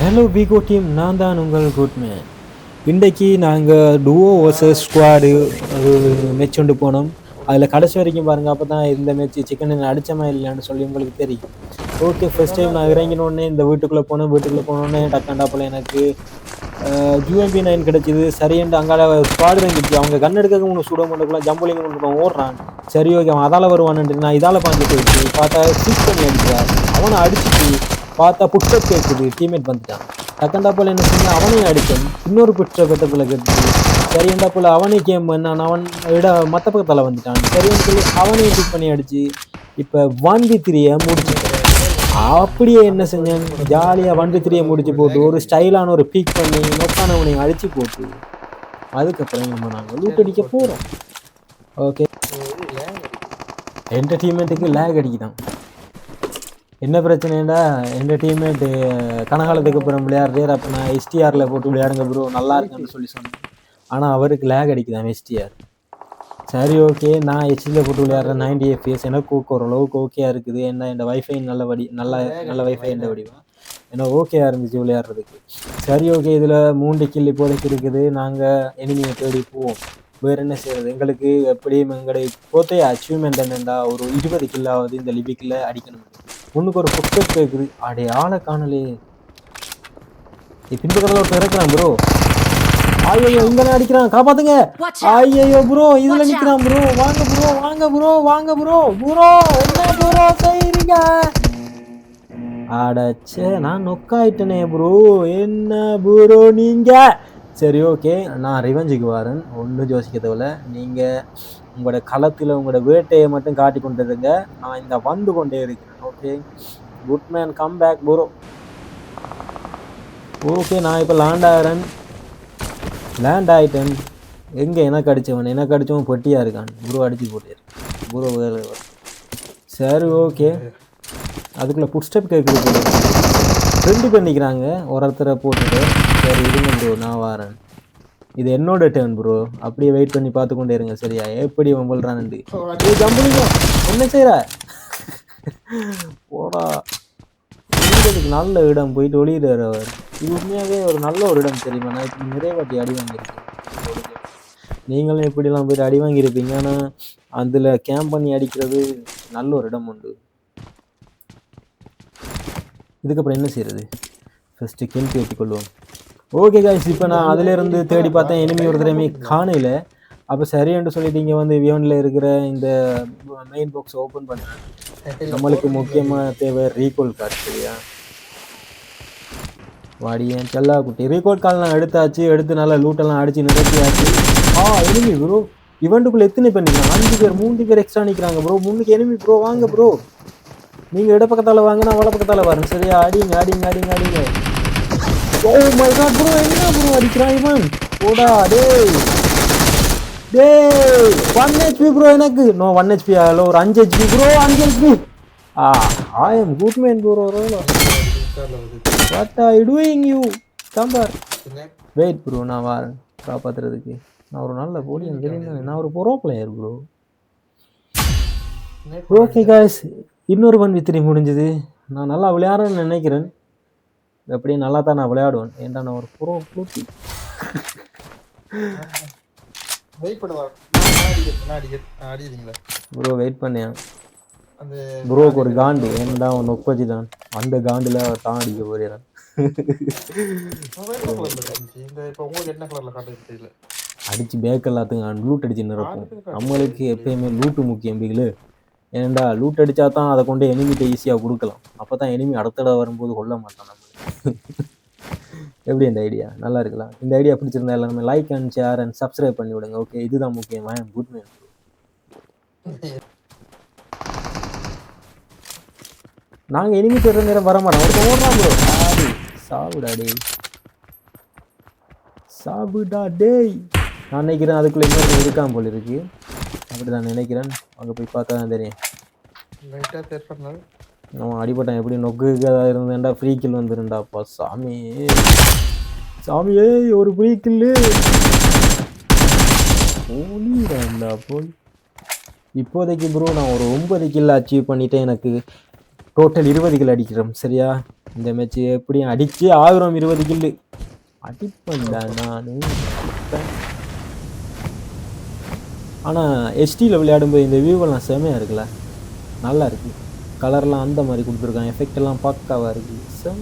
Hello pico team நான் தான் உங்கள் குட்மேன் இன்றைக்கு நாங்கள் டுவோ வர்சஸ் ஸ்குவாடு அது மேட்ச் கொண்டு போனோம். அதில் கடைசி வரைக்கும் பாருங்கள் அப்போ தான் இந்த மேட்ச் சிக்கன் அடித்தமா இல்லையான்னு சொல்லி உங்களுக்கு தெரியும். ஓகே ஃபர்ஸ்ட் டைம் நான் இறங்கினோடனே இந்த வீட்டுக்குள்ளே போனேன் வீட்டுக்குள்ளே போனோடனே டக்காண்டாப்பில் எனக்கு ஜூஎம்பி நைன் கிடச்சிது. சரின்ட்டு அங்கால ஸ்குவாடு இருந்துச்சு அவங்க கண் எடுக்க ஒன்று சுட முடியல ஜம்புலிங்க ஒன்று ஓடுறான் சரி ஓகே அவன் அதால் வருவானுன்ட்டு நான் இதால் பாஞ்சிட்டு பார்த்தா சீட் பண்ணி அடிக்கிறார் அவனை அடிச்சுட்டு பார்த்தா புஷ்டப் கேட்குது. டீம்மேட் வந்துட்டான். செகண்டா போல என்ன செஞ்சா அவனையும் அடிச்சேன் இன்னொரு புஷ்டப் பக்கத்தில் கேட்டுது சரியண்டா போல அவனே கேம் பண்ணான் அவன் இட மற்ற பக்கத்தில் வந்துட்டான். சரின்னு சொல்லி அவனையும் பிக் பண்ணி அடிச்சு இப்போ ஒன் வி த்ரீயை முடிச்சுட்டேன் அப்படியே என்ன செஞ்சேன்? ஜாலியாக ஒன் வி த்ரீயை முடிச்சு போட்டு ஒரு ஸ்டைலான ஒரு பீக் பண்ணி நொக்கானவனை அடிச்சு போட்டு அதுக்கப்புறம் நம்ம நாங்கள் லூட் அடிக்க போகிறோம் ஓகே என்டர்டெயின்மெண்ட்டுக்கு லேக் அடிக்குதான். என்ன பிரச்சனைடா எங்கள் டீம்மேட்டு கனகாலத்துக்கு அப்புறம் விளையாடுறார் அப்போ நான் எஸ்டிஆரில் போட்டு விளையாடுங்க ப்ரோ நல்லா இருக்குன்னு சொல்லி சொன்னேன் ஆனால் அவருக்கு லேக் அடிக்குதான் எஸ்டிஆர் சரி ஓகே நான் ஹெச்டியில் போட்டு விளையாடுறேன் நைன்டி எஃப்எஸ் எனக்கு ஓரளவுக்கு ஓகேயா இருக்குது. என்ன இந்த வைஃபை நல்ல வடி நல்ல நல்ல வைஃபை எந்த வடிவா? ஏன்னா ஓகேயா இருந்துச்சு விளையாடுறதுக்கு. சரி ஓகே இதில் மூன்று கில் இப்போதைக்கு இருக்குது. நாங்கள் எனிமியை தேடி போவோம். வேறு என்ன செய்யறது எங்களுக்கு எப்படியும் எங்களுடைய இப்போத்தைய அச்சீவ்மெண்ட் என்னென்னா ஒரு இருபது கில்லாவது இந்த லிபிக்கில் அடிக்கணும். முன்னுக்கு ஒரு புத்தர் கேட்குது அடே ஆளை காணலே. பின்பக்கத்தில் ஒருத்தர் இறக்குறான் ப்ரோ ஐயோ இங்க அடிக்கிறான். காப்பாத்துங்க! ஐயோ ப்ரோ இதுல! நிக்கிறான் ப்ரோ வாங்க ப்ரோ வாங்க ப்ரோ வாங்க ப்ரோ ப்ரோ என்ன ப்ரோ செய்றீங்க? அடச்சே நான் நொக்காயிட்டனே ப்ரோ என்ன ப்ரோ நீங்க? சரி ஓகே நான் ரிவெஞ்சுக்கு வரேன். ஒன்றும் யோசிக்க தேவையில்ல. நீங்கள் உங்களோட களத்தில் உங்களோட வேட்டையை மட்டும் காட்டி கொண்டு இருங்க நான் இந்த வந்து கொண்டே இருக்கிறேன். Okay good man come back bro okay நான் இப்போ லேண்ட் ஆகிறேன். லேண்ட் ஆகிட்டேன் எங்கே எனக்கு அடித்தவன் எனக்கு அடித்தவன் பொட்டியாக இருக்கான். ப்ரோ அடித்து போட்டார் ப்ரோ சரி ஓகே அதுக்குள்ளே ஃபுட் ஸ்டெப் கேட்குது போல ரெண்டு பண்ணிக்கிறாங்க ஒரு ஒருத்தரை போட்டுட்டு. சரி இருங்க ப்ரோ நான் வரேன். இது என்னோட டேர்ன் ப்ரோ அப்படியே வெயிட் பண்ணி பார்த்து கொண்டே இருங்க சரியா? எப்படி வம்பல்றான்னு என்ன செய்கிற போடா. ஒளிகிறதுக்கு நல்ல இடம் போயிட்டு ஒளியிறாரு அவர். இது உண்மையாகவே ஒரு நல்ல ஒரு இடம் தெரியுமா? நான் இப்போ நிறைய வாட்டி அடி வாங்கியிருக்கேன். நீங்களும் இப்படிலாம் போயிட்டு அடி வாங்கியிருப்பீங்க. ஆனால் அதில் கேம்ப் பண்ணி அடிக்கிறது நல்ல ஒரு இடம் உண்டு. இதுக்கப்புறம் என்ன செய்யறது? ஃபஸ்ட்டு கில் ஏற்றிக்கொள்வோம் ஓகே காய்ஸ் இப்போ நான் அதிலேருந்து தேடி பார்த்தேன். enemy ஒரு திறமை காணையில அப்போ சரின்னு சொல்லிட்டு இங்கே வந்து வியோனில் இருக்கிற இந்த மெயின் பாக்ஸ் ஓப்பன் பண்ணேன் நம்மளுக்கு முக்கியமாக தேவை ரீகால் கார்டு சரியா? வாடியன் செல்லா குட்டி. ரீகால் கால்லாம் எடுத்தாச்சு எடுத்து நல்லா லூட்டெல்லாம் அடிச்சு நிறுத்தியாச்சு ஆ எனிமி ப்ரோ இவண்டுக்குள்ள எத்தனை பேர் நிற்கிறாங்க அஞ்சு பேர் மூணு பேர் எக்ஸ்ட்ரா நிற்கிறாங்க ப்ரோ முன்னுக்கு எனிமி ப்ரோ வாங்க ப்ரோ நீங்கள் இட பக்கத்தால் வாங்க நான் வட பக்கத்தால் வரேன். சரியா? அடிங்க அடிங்க அடிங்க அடிங்க. ஓ மை காட் ப்ரோ என்ன ப்ரோ அடிக்கிறான் இவன்? போடா டேய். டே ஒன் ஹெச்பி ப்ரோ எனக்கு. நோ ஒன் ஹெச்பி ஆகல ஒரு அஞ்சு ஹெச்பி ப்ரோ அஞ்சு HP ah I am good man bro what are you doing you camper wait bro நான் வரேன். காப்பாத்துறதுக்கு. நான் ஒரு நல்ல போலி தெரியும் நான் ஒரு bro player bro okay guys இன்னொரு ஒன் வித்திரி முடிஞ்சது. நான் நல்லா விளையாடுறேன்னு நினைக்கிறேன். எப்படியும் நல்லா தான் நான் விளையாடுவேன். ஏன்டா நான் ஒரு ப்ரோ ப்ளூட்டி வெயிட் பண்ணுவா முன்னாடி அடிக்கிறீங்களா ப்ரோ வெயிட் பண்ணேன் அந்த ப்ரோக்கு ஒரு காண்டு. ஏன்டா அவன் நொப்பச்சு தான் அந்த காண்டில் தான் அடிக்க தெரியல. அடிச்சு பேக் எல்லாத்துக்கும் லூட் அடிச்சு நிரப்பும். நம்மளுக்கு எப்பயுமே லூட்டு முக்கியம் பிகிலு ஏன்டா லூட் அடிச்சா தான் அதை கொண்டு எனிமிட்ட ஈஸியாக கொடுக்கலாம். அப்போ தான் எனிமி அடுத்த வரும்போது கொல்ல மாட்டான் நம்ம எப்படி இந்த ஐடியா நல்லா இருக்கலாம் இந்த ஐடியா பிடிச்சிருந்தா எல்லாமே like and share and subscribe பண்ணி விடுங்க ஓகே இதுதான் முக்கியம் ஐ குட் மேன் நாங்கள் இனிமே பெற நேரம் வர மாட்டோம். ஒருத்தன் ஓடுறான் ப்ரோ சாடி சாவுடா டேய். சாவுடா டேய். நான் நினைக்கிறேன் அதுக்குள்ளே இன்னொரு இருக்கான் போல இருக்கு. அப்படி நான் நினைக்கிறேன். அங்கே போய் பார்த்தா தான் தெரியும் நம்ம அடிபட்டான் எப்படி நொக்கு ஏதாவது இருந்தேன்டா ஃப்ரீ கில் வந்துருந்தாப்பா சாமி. சாமியே ஒரு ஃப்ரீ கில்லு போலிடா போய். இப்போதைக்கு ப்ரோ நான் ஒரு ஒன்பது கில் அச்சீவ் பண்ணிட்டேன் எனக்கு. டோட்டல் இருபது கில் அடிக்கிறோம் சரியா? இந்த மேட்ச் எப்படியும் அடிச்சு ஆகிறோம் இருபது கில்லு அடிப்பேன்டா நான். ஆனால் எஸ்டியில் விளையாடும்போது இந்த வியூவெல்லாம் செமையாக இருக்குல்ல? நல்லா இருக்குது கலர்லாம் அந்த மாதிரி கொடுத்துருக்காங்க. எஃபெக்ட் எல்லாம் பக்காவாக இருக்குது செம்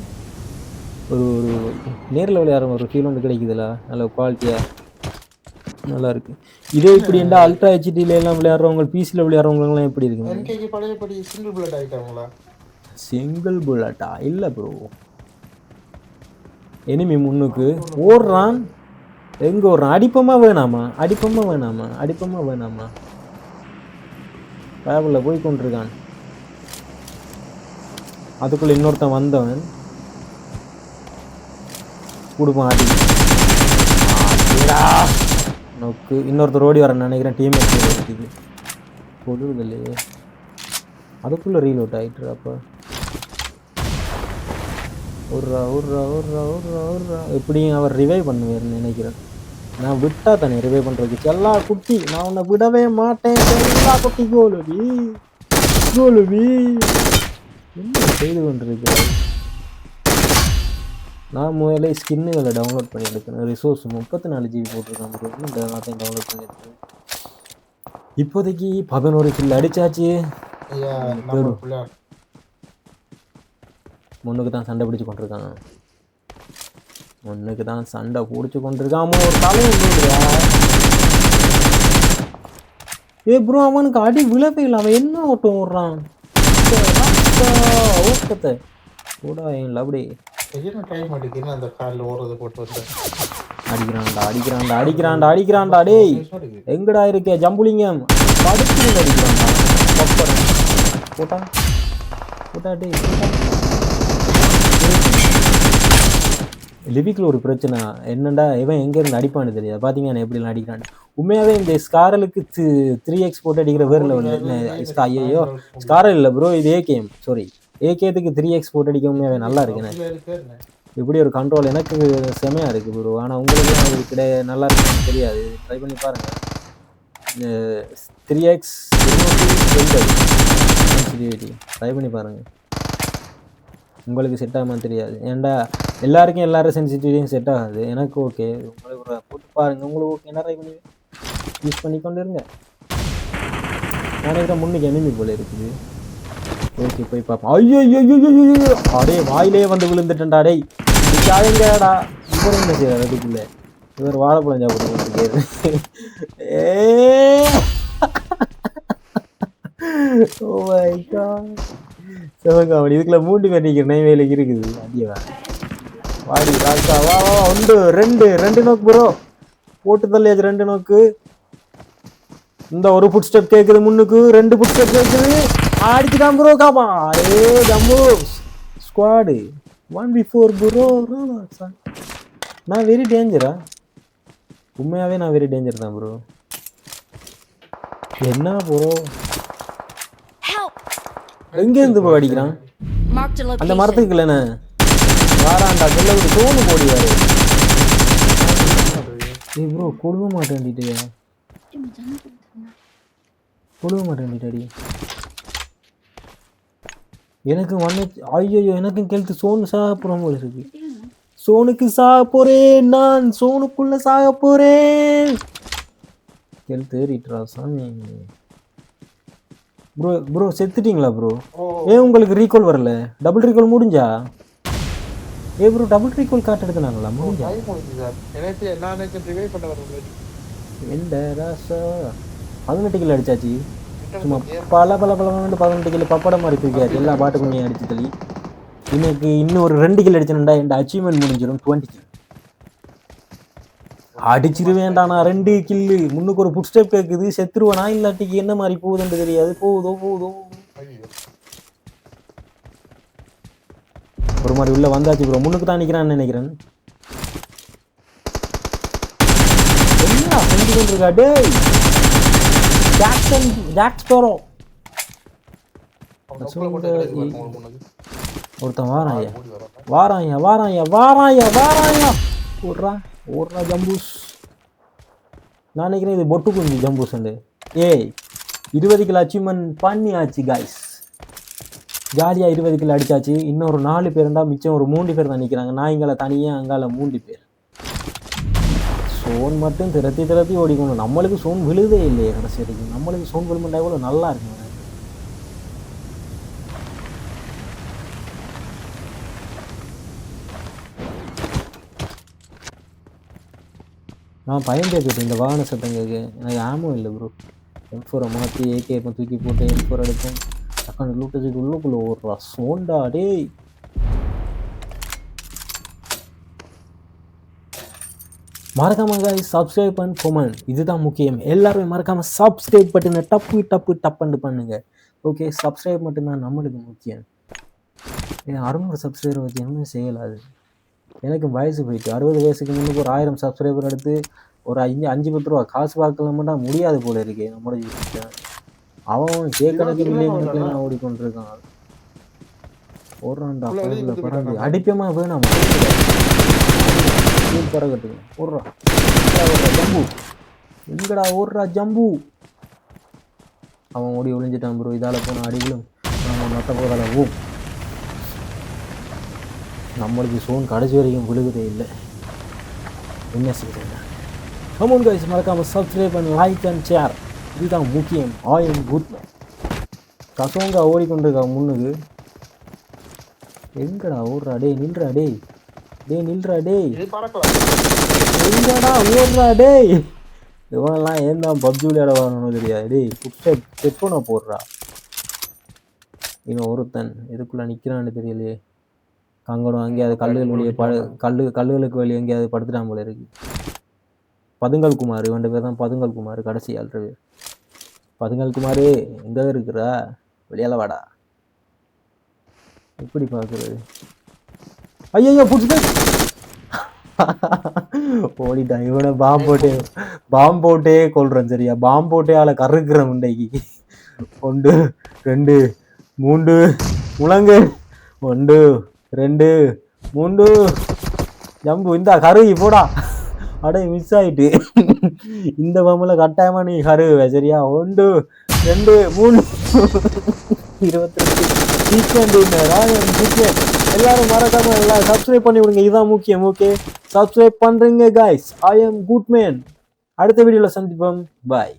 ஒரு ஒரு நேரில் விளையாடுற ஒரு ஃபீல் ஒன்று கிடைக்குதுல்ல நல்ல குவாலிட்டியாக நல்லா இருக்கு. இதே இப்படி இருந்தால் அல்ட்ரா ஹெச்டில எல்லாம் விளையாடுறவங்க பிசியில் விளையாடுறவங்கலாம் எப்படி பழையபடி சிங்கிள் புல்லட் ஆகிட்டாங்களா சிங்கிள் புல்லட்டா இல்லை ப்ரோ எனிமி முன்னுக்கு. ஓடுறான். எங்க ஓடுறான்? அடிப்பமா வேணாமா? அடிப்பமா வேணாமா? அடிப்பமா வேணாமா? டிராவலில் போய் கொண்டிருக்கான். அதுக்குள்ளே இன்னொருத்தன் வந்தவன். கொடுப்பான் அடி நோக்கு. இன்னொருத்தர் ஓடி வரேன் நினைக்கிறேன். டீம் எடுத்து பொழுது இல்லையே அதுக்குள்ளே ரீலோட் ஆயிட்டு அப்போ. ஒர்ரா ஒர்ரா ஒர்ரா ஒர்ரா ஒர்ரா எப்படியும் அவர் ரிவைவ் பண்ணுவேன் நினைக்கிறேன். நான் விட்டா தானே ரிவைவ் பண்ணுறதுக்கு செல்லா குட்டி நான் உன்னை விடவே மாட்டேன். செல்லா குட்டி கோலுவி. கோலுவி. என்ன செய்து கொண்டிருக்கிறாய்? நான் முதல்ல ஸ்கின்னுகளை டவுன்லோட் பண்ணி எடுக்கணும் ரிசோர்ஸ் முப்பத்தி நாலு ஜிபி போட்டிருக்கேன் எல்லாத்தையும் டவுன்லோட் பண்ணி எடுக்கணும் இப்போதைக்கு பதினோரு கில் அடிச்சாச்சு. முன்னுக்கு தான் சண்டை பிடிச்சு கொண்டிருக்கான். முன்னுக்கு தான் சண்டை பிடிச்சு கொண்டிருக்கான். அவன் ஒரு விழுதுடா. ஏய் ப்ரோ அவனுக்கு அடி விழவே இல்லை. அவன் என்ன ஓட்டம் ஓடுறான்? ஓட்டத்தை கூட அப்படி. என்ன டைம் அடிக்குன்னு அந்த காலில் ஓடுறது போட்டு வந்தேன். அடிக்கிறான்டா அடிக்கிறான்டா அடிக்கிறான்டா அடிக்கிறான்டா டேய். எங்கடா இருக்கே ஜம்புலிங்கம்? படுத்து அடிக்கிறான்டா. பப்பர். போட்டா. போட்டா டேய் லிபிக்கில் ஒரு பிரச்சனை. என்னண்டா இவன் எங்க இருந்து அடிப்பான்னு தெரியாது. பாத்தீங்க நான் எப்படிலாம் அடிக்கிறான் உண்மையாவே இந்த ஸ்காரலுக்கு த்ரீ எக்ஸ் போட்டு அடிக்கிற வேர்ல ஒன்று ஐயோ ஸ்காரல் இல்லை ப்ரோ இது ஏகேஎம் சாரி ஏகேத்துக்கு த்ரீ எக்ஸ் போட்டு அடிக்க உண்மையாவே நல்லா இருக்குண்ணே இப்படி ஒரு கண்ட்ரோல் எனக்கு செமையா இருக்கு ப்ரோ ஆனா உங்களுக்கு அது கிடையாது நல்லா இருக்குன்னு தெரியாது. ட்ரை பண்ணி பாருங்க. த்ரீ எக்ஸ் ட்ரை பண்ணி பாருங்க. உங்களுக்கு செட் ஆகாமல் தெரியாது. ஏன்டா எல்லாருக்கும் எல்லாரும் சென்சிட்டிவிட்டியும் செட் ஆகாது. எனக்கு ஓகே உங்களுக்கு ஒரு போட்டு பாருங்க. உங்களுக்கு ஓகே என்ன ட்ரை பண்ணி யூஸ் பண்ணிக்கொண்டு இருங்க நினைக்கிற முன்னுக்கு எனிமி போல இருக்குது. ஓகே போய் பார்ப்போம். ஐயோ ஐயோ ஐயோ அடே வாயிலே வந்து விழுந்துட்டேன்டா டேய் இதுக்காகடா இவர் என்ன செய்யறாரு அதுக்குள்ள இவர் வாழைப்பழம் சாப்பிட்டு ஏ ஓ மை காட் சிவகாமணி இதுக்குள்ள மூன்று பேர் நிற்கிற நெய்வேலிக்கு இருக்குது அடியவா வாடி வாழ்க்கா வா வா வா, ஒன்று ரெண்டு ரெண்டு நோக்கு ப்ரோ போட்டு தள்ளியாச்சு ரெண்டு நோக்கு. இந்த ஒரு ஃபுட் ஸ்டெப் கேட்குது முன்னுக்கு ரெண்டு ஃபுட் ஸ்டெப் கேட்குது அடிச்சுதான் ப்ரோ காப்பா. ஏ jump. Squad one B four bro நான் வெரி டேஞ்சரா உண்மையாகவே நான் வெரி டேஞ்சர் தான் ப்ரோ என்ன ப்ரோ! எங்கேருந்து ப்ரோ அடிக்கிறான்? அந்த. மரத்துக்கு இல்லைண்ணே. வாராண்டா சொல்ல ஒரு தோணு போடிவாரு ஏய் ப்ரோ கொடுக்க மாட்டேன்டிட்டியா கொடுக்க மாட்டேன்டிட்டாடி. எனக்கு வந்து ஐயோ எனக்கும் கெழுத்து சோனு சாக போகிறோம் போல இருக்கு. சோனுக்கு சாக போறேன் நான் சோனுக்குள்ள சாக போறேன். கெழுத்து ஏறிட்டுறா சாமி. ப்ரோ ப்ரோ செத்துட்டீங்களா ப்ரோ ஏன் உங்களுக்கு ரீகால் வரல? டபுள் ரீகால் முடிஞ்சா? ஏ ப்ரோ டபுள் ரீகால் காட்டு எடுத்துனாங்களா முடிஞ்சா சார் எனக்கு நான் ரிவைவ் பண்ண எந்த ராசா? பதினெட்டு கிலோ அடிச்சாச்சு. சும்மா பல பல பல பதினெட்டு கிலோ பப்படம் மாதிரி தூக்கியாச்சு எல்லா பாட்டு கொஞ்சம் அடிச்சு தள்ளி. இன்னைக்கு இன்னும் ஒரு ரெண்டு கிலோ அடிச்சேன்டா என் அச்சீவ்மெண்ட் முடிஞ்சிடும் டுவெண்ட்டி அடிச்சிருவேன்டா நான் ரெண்டு கில்லு முன்னுக்கு ஒரு ஃபுட் ஸ்டெப் கேட்குது செத்துருவேனா இல்லாட்டிக்கு என்ன மாதிரி போகுதுன்னு தெரியாது. போகுதோ போகுதோ ஐயோ ஒரு மாதிரி உள்ள வந்தாச்சு ப்ரோ முன்னுக்கு தான் நிக்கிறான்னு நினைக்கிறேன். என்ன செஞ்சு கொண்டிருக்கா டேய்! ஜாக்சன் ஜாக் ஸ்போரோ அவங்க கப்பலை போட்டு கிடையாது பாருங்க உங்களுக்கு முன்னாடி. ஒருத்தன் வாராயா ஓடி வராங்க வாராயா வாராயா வாராயா வாராயா ஓடுறா ஓடுறா ஜம்பூஸ். நான் நினைக்கிறேன் இது பொட்டு குஞ்சு ஜம்பூஸ் ஏய் இருபது கிலோ அச்சீவ்மெண்ட் பண்ணியாச்சு காய்ஸ் ஜாலியாக இருபது கிலோ இன்னும் இன்னொரு நாலு பேர் இருந்தால் மிச்சம் ஒரு மூன்று பேர் தான் நிற்கிறாங்க நான் இங்கால தனியாக அங்கால மூன்று பேர். சோன் மட்டும் திரத்தி திரத்தி ஓடிக்கணும். நம்மளுக்கு சோன் விழுதே இல்லையே கடைசி வரைக்கும் நம்மளுக்கு சோன் விழுமெண்டா கூட நல்லா இருக்கும். நான் பயந்தே போயிட்டேன். இந்த வாகன சத்தம் கேட்க எனக்கு ஆமும் இல்லை ப்ரோ எம் ஃபோரை மாற்றி ஏகே இப்போ தூக்கி போட்டு எம் ஃபோர் டக்குனு லூட்டு தூக்கி உள்ளுக்குள்ளே ஓடுறா சோண்டா டேய் மறக்காம காய் சப்ஸ்கிரைப் அண்ட் கொமெண்ட் இதுதான் முக்கியம். எல்லாருமே மறக்காம சப்ஸ்கிரைப் பட்டுங்க டப்பு டப்பு டப்புன்னு பண்ணுங்க. ஓகே சப்ஸ்கிரைப் மட்டும்தான் நம்மளுக்கு முக்கியம். ஏன் அறுநூறு சப்ஸ்கிரைபர் வச்சு என்ன செய்யலாது. எனக்கு வயசு போயிட்டு அறுபது வயசுக்கு முன்னுக்கு ஒரு ஆயிரம் சப்ஸ்கிரைபர் எடுத்து ஒரு அஞ்சு அஞ்சு பத்து ரூபா காசு பார்க்கலாமாட்டா முடியாது போல இருக்கே நம்மளோட யூடியூப்ல அவன் கேட்கறதுக்கு நான் ஓடிக்கொண்டிருக்கான். ஓடுறான்டா பறந்து பறந்து? அடிப்பமா வேணாம் பறக்கட்டுங்க ஓடுறா. ஜம்பு. எங்கடா ஓடுறா ஜம்பு. அவன் ஓடி ஒளிஞ்சிட்டான் ப்ரோ இதால போன அடிகளும் நம்ம மற்ற போதால ஓ. நம்மளுக்கு சோன் கடைசி வரைக்கும் விழுகுதே இல்லை. என்ன செய்யுங்க கமோன் கைஸ் மறக்காம சப்ஸ்கிரைப் பண்ணி லைக் அண்ட் ஷேர் இதுதான் முக்கியம். ஆயம் குட் கசோங்கா ஓடிக்கொண்டிருக்கா முன்னுக்கு. எங்கடா ஓடுறா? டேய் நில்றா டேய். டேய் நில்றா பறக்கலாம் எங்கடா ஓடுறா டேய்? இவனெல்லாம் ஏன் தான் பப்ஜி விளையாட வரணும்னு தெரியாது. டேய் குட்டை செப்பனை போடுறா. இவன் ஒருத்தன். எதுக்குள்ள நிக்கிறான்னு தெரியலையே. கங்கடம் எங்கேயாவது கல்லுகள் வெளியே படு கல்லு கல்லுகளுக்கு வெளியே எங்கேயாவது படுத்துட்டான் போல இருக்கு. பதுங்கல் குமார் இவன் பேர் தான் பதுங்கல் குமார் கடைசி பேர். பதுங்கல் குமார் எங்க இருக்கிற? வெளியால வாடா. எப்படி பார்க்குறது ஐயோ புடிச்சுட்டு ஓடிட்டான் இவனை பாம்பு போட்டே பாம்பு போட்டே கொள்றேன் சரியா? பாம்பு போட்டே ஆளை கருக்குறேன் முண்டைக்கு. ஒன்று ரெண்டு மூன்று முழங்கு. ஒன்று ரெண்டு மூன்று. ஜம்பு இந்தா கருகி போடா. அடே மிஸ் ஆயிட்டு. இந்த பாம்புல கட்டாயமா நீ கருவே சரியா? ஒன்று ரெண்டு மூணு. இருபத்தி ரெண்டு சீக்வெண்ட் ராயன் சீக்வெண்ட் எல்லாரும் மறக்காம எல்லாம் சப்ஸ்கிரைப் பண்ணி விடுங்க. இதுதான் முக்கியம் ஓகே சப்ஸ்கிரைப் பண்றீங்க guys I am good man அடுத்த வீடியோல சந்திப்போம். பாய்